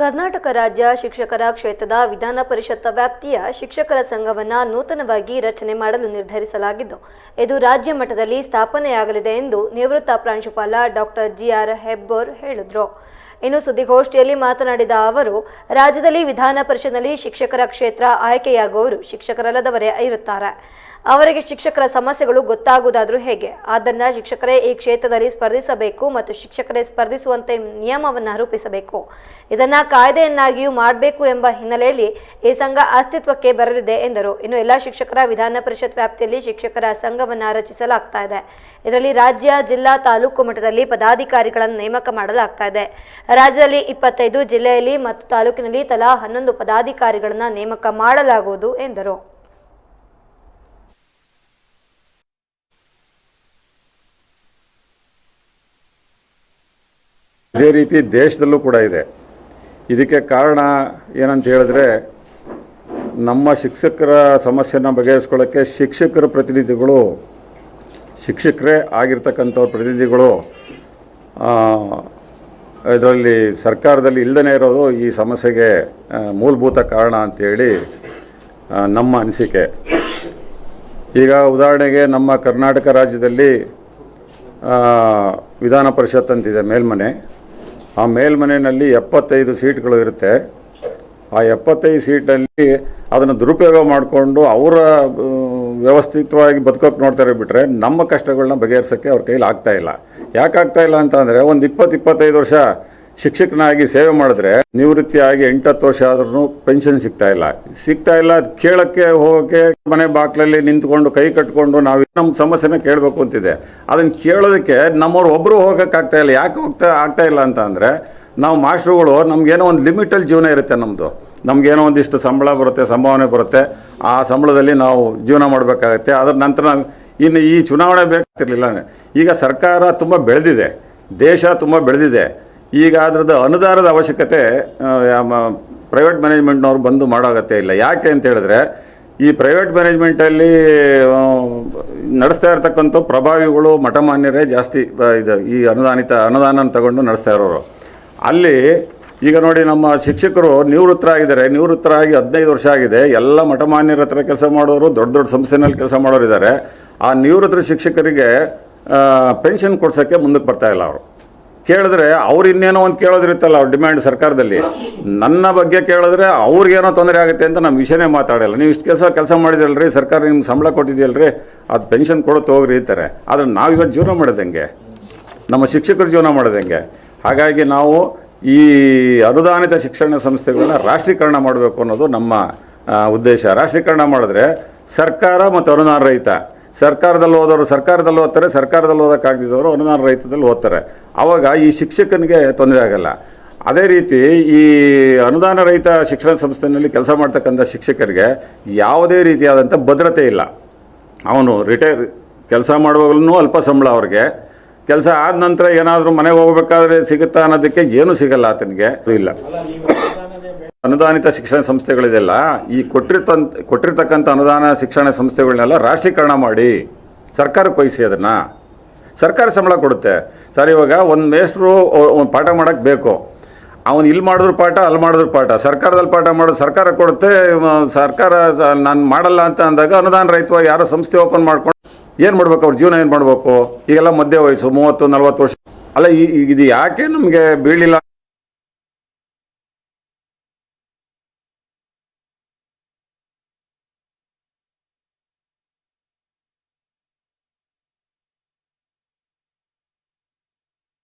ಕರ್ನಾಟಕ ರಾಜ್ಯ ಶಿಕ್ಷಕರ ಕ್ಷೇತ್ರದ ವಿಧಾನ ಪರಿಷತ್ ವ್ಯಾಪ್ತಿಯ ಶಿಕ್ಷಕರ ಸಂಘವನ್ನು ನೂತನವಾಗಿ ರಚನೆ ಮಾಡಲು ನಿರ್ಧರಿಸಲಾಗಿದ್ದು, ಇದು ರಾಜ್ಯ ಮಟ್ಟದಲ್ಲಿ ಸ್ಥಾಪನೆಯಾಗಲಿದೆ ಎಂದು ನಿವೃತ್ತ ಪ್ರಾಂಶುಪಾಲ ಡಾಕ್ಟರ್ ಜಿಆರ್ ಹೆಬ್ಬೋರ್ ಹೇಳಿದರು. ಇನ್ನು ಸುದ್ದಿಗೋಷ್ಠಿಯಲ್ಲಿ ಮಾತನಾಡಿದ ಅವರು, ರಾಜ್ಯದಲ್ಲಿ ವಿಧಾನ ಪರಿಷತ್ನಲ್ಲಿ ಶಿಕ್ಷಕರ ಕ್ಷೇತ್ರ ಆಯ್ಕೆಯಾಗುವವರು ಶಿಕ್ಷಕರಲ್ಲದವರೇ ಇರುತ್ತಾರೆ. ಅವರಿಗೆ ಶಿಕ್ಷಕರ ಸಮಸ್ಯೆಗಳು ಗೊತ್ತಾಗುವುದಾದ್ರೂ ಹೇಗೆ? ಆದ್ದರಿಂದ ಶಿಕ್ಷಕರೇ ಈ ಕ್ಷೇತ್ರದಲ್ಲಿ ಸ್ಪರ್ಧಿಸಬೇಕು ಮತ್ತು ಶಿಕ್ಷಕರೇ ಸ್ಪರ್ಧಿಸುವಂತೆ ನಿಯಮವನ್ನು ರೂಪಿಸಬೇಕು. ಇದನ್ನ ಕಾಯ್ದೆಯನ್ನಾಗಿಯೂ ಮಾಡಬೇಕು ಎಂಬ ಹಿನ್ನೆಲೆಯಲ್ಲಿ ಈ ಸಂಘ ಅಸ್ತಿತ್ವಕ್ಕೆ ಬರಲಿದೆ ಎಂದರು. ಇನ್ನು ಎಲ್ಲ ಶಿಕ್ಷಕರ ವಿಧಾನ ಪರಿಷತ್ ವ್ಯಾಪ್ತಿಯಲ್ಲಿ ಶಿಕ್ಷಕರ ಸಂಘವನ್ನ ರಚಿಸಲಾಗ್ತಾ ಇದೆ. ಇದರಲ್ಲಿ ರಾಜ್ಯ, ಜಿಲ್ಲಾ, ತಾಲೂಕು ಮಟ್ಟದಲ್ಲಿ ಪದಾಧಿಕಾರಿಗಳನ್ನು ನೇಮಕ ಮಾಡಲಾಗ್ತಾ ಇದೆ. ರಾಜ್ಯದಲ್ಲಿ ಇಪ್ಪತ್ತೈದು, ಜಿಲ್ಲೆಯಲ್ಲಿ ಮತ್ತು ತಾಲೂಕಿನಲ್ಲಿ ತಲಾ ಹನ್ನೊಂದು ಪದಾಧಿಕಾರಿಗಳನ್ನ ನೇಮಕ ಮಾಡಲಾಗುವುದು ಎಂದರು. ಇದೇ ರೀತಿ ದೇಶದಲ್ಲೂ ಕೂಡ ಇದೆ. ಇದಕ್ಕೆ ಕಾರಣ ಏನಂತ ಹೇಳಿದ್ರೆ ನಮ್ಮ ಶಿಕ್ಷಕರ ಸಮಸ್ಯೆನ ಬಗೆಹರಿಸ್ಕೊಳ್ಳೋಕ್ಕೆ ಶಿಕ್ಷಕರ ಪ್ರತಿನಿಧಿಗಳು ಶಿಕ್ಷಕರೇ ಆಗಿರ್ತಕ್ಕಂಥವ್ರ ಪ್ರತಿನಿಧಿಗಳು ಇದರಲ್ಲಿ ಸರ್ಕಾರದಲ್ಲಿ ಇಲ್ಲದೇ ಇರೋದು ಈ ಸಮಸ್ಯೆಗೆ ಮೂಲಭೂತ ಕಾರಣ ಅಂತೇಳಿ ಆ, ನಮ್ಮ ಅನಿಸಿಕೆ. ಈಗ ಉದಾಹರಣೆಗೆ ನಮ್ಮ ಕರ್ನಾಟಕ ರಾಜ್ಯದಲ್ಲಿ ವಿಧಾನ ಪರಿಷತ್ ಅಂತಿದೆ ಮೇಲ್ಮನೆ. ಆ ಮೇಲ್ಮನೆಯಲ್ಲಿ ಎಪ್ಪತ್ತೈದು ಸೀಟ್ಗಳು ಇರುತ್ತೆ. ಆ ಎಪ್ಪತ್ತೈದು ಸೀಟಲ್ಲಿ ಅದನ್ನು ದುರುಪಯೋಗ ಮಾಡಿಕೊಂಡು ಅವರ ವ್ಯವಸ್ಥಿತವಾಗಿ ಬದುಕೋಕೆ ನೋಡ್ತಾರೆ ಬಿಟ್ಟರೆ ನಮ್ಮ ಕಷ್ಟಗಳನ್ನ ಬಗೆಹರಿಸೋಕ್ಕೆ ಅವ್ರ ಕೈಲಿ ಆಗ್ತಾಯಿಲ್ಲ ಯಾಕೆ ಆಗ್ತಾ ಇಲ್ಲ ಅಂತ ಅಂದರೆ ಒಂದು ಇಪ್ಪತ್ತು, ಇಪ್ಪತ್ತೈದು ವರ್ಷ ಶಿಕ್ಷಕನಾಗಿ ಸೇವೆ ಮಾಡಿದ್ರೆ ನಿವೃತ್ತಿಯಾಗಿ ಎಂಟತ್ತು ವರ್ಷ ಆದ್ರೂ ಪೆನ್ಷನ್ ಸಿಗ್ತಾ ಇಲ್ಲ. ಸಿಗ್ತಾ ಇಲ್ಲ ಕೇಳಕ್ಕೆ ಹೋಗೋಕೆ ಮನೆ ಬಾಕ್ಲಲ್ಲಿ ನಿಂತ್ಕೊಂಡು, ಕೈ ಕಟ್ಕೊಂಡು ನಾವು ನಮ್ಮ ಸಮಸ್ಯೆನ ಕೇಳಬೇಕು ಅಂತಿದೆ. ಅದನ್ನು ಕೇಳೋದಕ್ಕೆ ನಮ್ಮವ್ರು ಒಬ್ಬರು ಹೋಗೋಕ್ಕಾಗ್ತಾ ಇಲ್ಲ. ಯಾಕೆ ಹೋಗ್ತಾ, ಆಗ್ತಾ ಇಲ್ಲ ಅಂತ ಅಂದರೆ, ನಾವು ಮಾಸ್ಟ್ರುಗಳು ನಮಗೇನೋ ಒಂದು ಲಿಮಿಟಲ್ಲಿ ಜೀವನ ಇರುತ್ತೆ ನಮ್ಮದು ನಮಗೇನೋ ಒಂದಿಷ್ಟು ಸಂಬಳ ಬರುತ್ತೆ, ಸಂಭಾವನೆ ಬರುತ್ತೆ. ಆ ಸಂಬಳದಲ್ಲಿ ನಾವು ಜೀವನ ಮಾಡಬೇಕಾಗತ್ತೆ. ಅದರ ನಂತರ ನಾವು ಇನ್ನು ಈ ಚುನಾವಣೆ ಬೇಕಾಗ್ತಿರ್ಲಿಲ್ಲ. ಈಗ ಸರ್ಕಾರ ತುಂಬ ಬೆಳೆದಿದೆ. ದೇಶ ತುಂಬ ಬೆಳೆದಿದೆ. ಈಗ ಅದ್ರದ್ದು ಅನುದಾನದ ಅವಶ್ಯಕತೆ ಪ್ರೈವೇಟ್ ಮ್ಯಾನೇಜ್ಮೆಂಟ್ನವ್ರು ಬಂದು ಮಾಡೋ ಅಗತ್ಯ ಇಲ್ಲ. ಯಾಕೆ ಅಂತ ಹೇಳಿದ್ರೆ, ಈ ಪ್ರೈವೇಟ್ ಮ್ಯಾನೇಜ್ಮೆಂಟಲ್ಲಿ ನಡೆಸ್ತಾ ಇರ್ತಕ್ಕಂಥ ಪ್ರಭಾವಿಗಳು ಮಠಮಾನ್ಯರೇ ಜಾಸ್ತಿ ಇದು, ಈ ಅನುದಾನಿತ ಅನುದಾನ ತಗೊಂಡು ನಡೆಸ್ತಾ ಇರೋರು. ಅಲ್ಲಿ, ಈಗ ನೋಡಿ ನಮ್ಮ ಶಿಕ್ಷಕರು ನಿವೃತ್ತರಾಗಿದ್ದಾರೆ. ನಿವೃತ್ತರಾಗಿ ಹದಿನೈದು ವರ್ಷ ಆಗಿದೆ. ಎಲ್ಲ ಮಠಮಾನ್ಯರ ಹತ್ರ ಕೆಲಸ ಮಾಡೋರು, ದೊಡ್ಡ ದೊಡ್ಡ ಸಂಸ್ಥೆನಲ್ಲಿ ಕೆಲಸ ಮಾಡೋರು ಇದ್ದಾರೆ ಆ ನಿವೃತ್ತ ಶಿಕ್ಷಕರಿಗೆ ಪೆನ್ಷನ್ ಕೊಡ್ಸೋಕ್ಕೆ ಮುಂದಕ್ಕೆ ಬರ್ತಾ ಇಲ್ಲ ಅವರು. ಕೇಳಿದ್ರೆ ಅವ್ರು ಇನ್ನೇನೋ ಒಂದು ಕೇಳೋದಿರುತ್ತಲ್ಲ ಅವ್ರ ಡಿಮ್ಯಾಂಡ್ ಸರ್ಕಾರದಲ್ಲಿ. ನನ್ನ ಬಗ್ಗೆ ಕೇಳಿದ್ರೆ ಅವ್ರಿಗೇನೋ ತೊಂದರೆ ಆಗುತ್ತೆ ಅಂತ ನಮ್ಮ ವಿಷಯನೇ ಮಾತಾಡಲ್ಲ. ನೀವು ಇಷ್ಟು ಕೆಲಸ ಕೆಲಸ ಮಾಡಿದ್ರಲ್ರಿ, ಸರ್ಕಾರ ನಿಮ್ಗೆ ಸಂಬಳ ಕೊಟ್ಟಿದೆಯಲ್ರಿ, ಅದು ಪೆನ್ಷನ್ ಕೊಡೋದು ಹೋಗ್ರಿ ಇರ್ತಾರೆ ಆದರೆ ನಾವು ಇವತ್ತು ಜೀವನ ಮಾಡೋದಂಗೆ ನಮ್ಮ ಶಿಕ್ಷಕರು ಜೀವನ ಮಾಡೋದಂಗೆ ಹಾಗಾಗಿ ನಾವು ಈ ಅನುದಾನಿತ ಶಿಕ್ಷಣ ಸಂಸ್ಥೆಗಳನ್ನ ರಾಷ್ಟ್ರೀಕರಣ ಮಾಡಬೇಕು ಅನ್ನೋದು ನಮ್ಮ ಉದ್ದೇಶ. ರಾಷ್ಟ್ರೀಕರಣ ಮಾಡಿದ್ರೆ ಸರ್ಕಾರ ಮತ್ತು ಅನುದಾನ ರಹಿತ ಸರ್ಕಾರದಲ್ಲಿ ಓದೋರು ಸರ್ಕಾರದಲ್ಲಿ ಓದ್ತಾರೆ ಸರ್ಕಾರದಲ್ಲಿ ಓದೋಕ್ಕಾಗದಿದ್ದವರು ಅನುದಾನ ರಹಿತದಲ್ಲಿ ಓದ್ತಾರೆ ಆವಾಗ ಈ ಶಿಕ್ಷಕನಿಗೆ ತೊಂದರೆ ಆಗಲ್ಲ. ಅದೇ ರೀತಿ ಈ ಅನುದಾನ ರಹಿತ ಶಿಕ್ಷಣ ಸಂಸ್ಥೆಯಲ್ಲಿ ಕೆಲಸ ಮಾಡ್ತಕ್ಕಂಥ ಶಿಕ್ಷಕರಿಗೆ ಯಾವುದೇ ರೀತಿಯಾದಂಥ ಭದ್ರತೆ ಇಲ್ಲ. ಅವನು ರಿಟೈರ್ ಕೆಲಸ ಮಾಡುವಾಗಲೂ ಅಲ್ಪ ಸಂಬಳ ಅವ್ರಿಗೆ. ಕೆಲಸ ಆದ ನಂತರ ಏನಾದರೂ ಮನೆಗೆ ಹೋಗಬೇಕಾದ್ರೆ ಸಿಗುತ್ತಾ ಅನ್ನೋದಕ್ಕೆ ಏನೂ ಸಿಗಲ್ಲ ಆತನಿಗೆ. ಇಲ್ಲ. ಅನುದಾನಿತ ಶಿಕ್ಷಣ ಸಂಸ್ಥೆಗಳಿದೆಲ್ಲ, ಈ ಕೊಟ್ಟಿರ್ತಂತ, ಕೊಟ್ಟಿರ್ತಕ್ಕಂಥ ಅನುದಾನ ಶಿಕ್ಷಣ ಸಂಸ್ಥೆಗಳನ್ನೆಲ್ಲ ರಾಷ್ಟ್ರೀಕರಣ ಮಾಡಿ ಸರ್ಕಾರಕ್ಕೆ ವಹಿಸಿ ಅದನ್ನು. ಸರ್ಕಾರ ಸಂಬಳ ಕೊಡುತ್ತೆ. ಸರ್, ಇವಾಗ ಒಂದು ಮೇಷ್ಟ್ರು ಪಾಠ ಮಾಡೋಕ್ಕೆ ಬೇಕು. ಅವನು ಇಲ್ಲಿ ಮಾಡಿದ್ರು ಪಾಠ ಅಲ್ಲಿ ಮಾಡಿದ್ರು ಪಾಠ. ಸರ್ಕಾರದಲ್ಲಿ ಪಾಠ ಮಾಡೋದು ಸರ್ಕಾರ ಕೊಡುತ್ತೆ ಸರ್ಕಾರ ನಾನು ಮಾಡಲ್ಲ ಅಂತ ಅಂದಾಗ ಅನುದಾನ ರಹಿತವಾಗಿ ಯಾರೋ ಸಂಸ್ಥೆ ಓಪನ್ ಮಾಡ್ಕೊಂಡು ಏನು ಮಾಡ್ಬೇಕು? ಅವ್ರ ಜೀವನ ಏನು ಮಾಡಬೇಕು? ಈಗೆಲ್ಲ ಮಧ್ಯ ವಯಸ್ಸು ಮೂವತ್ತು, ನಲ್ವತ್ತು ವರ್ಷ. ಅಲ್ಲ ಇದು ಯಾಕೆ ನಮಗೆ ಬೀಳಿಲ್ಲ?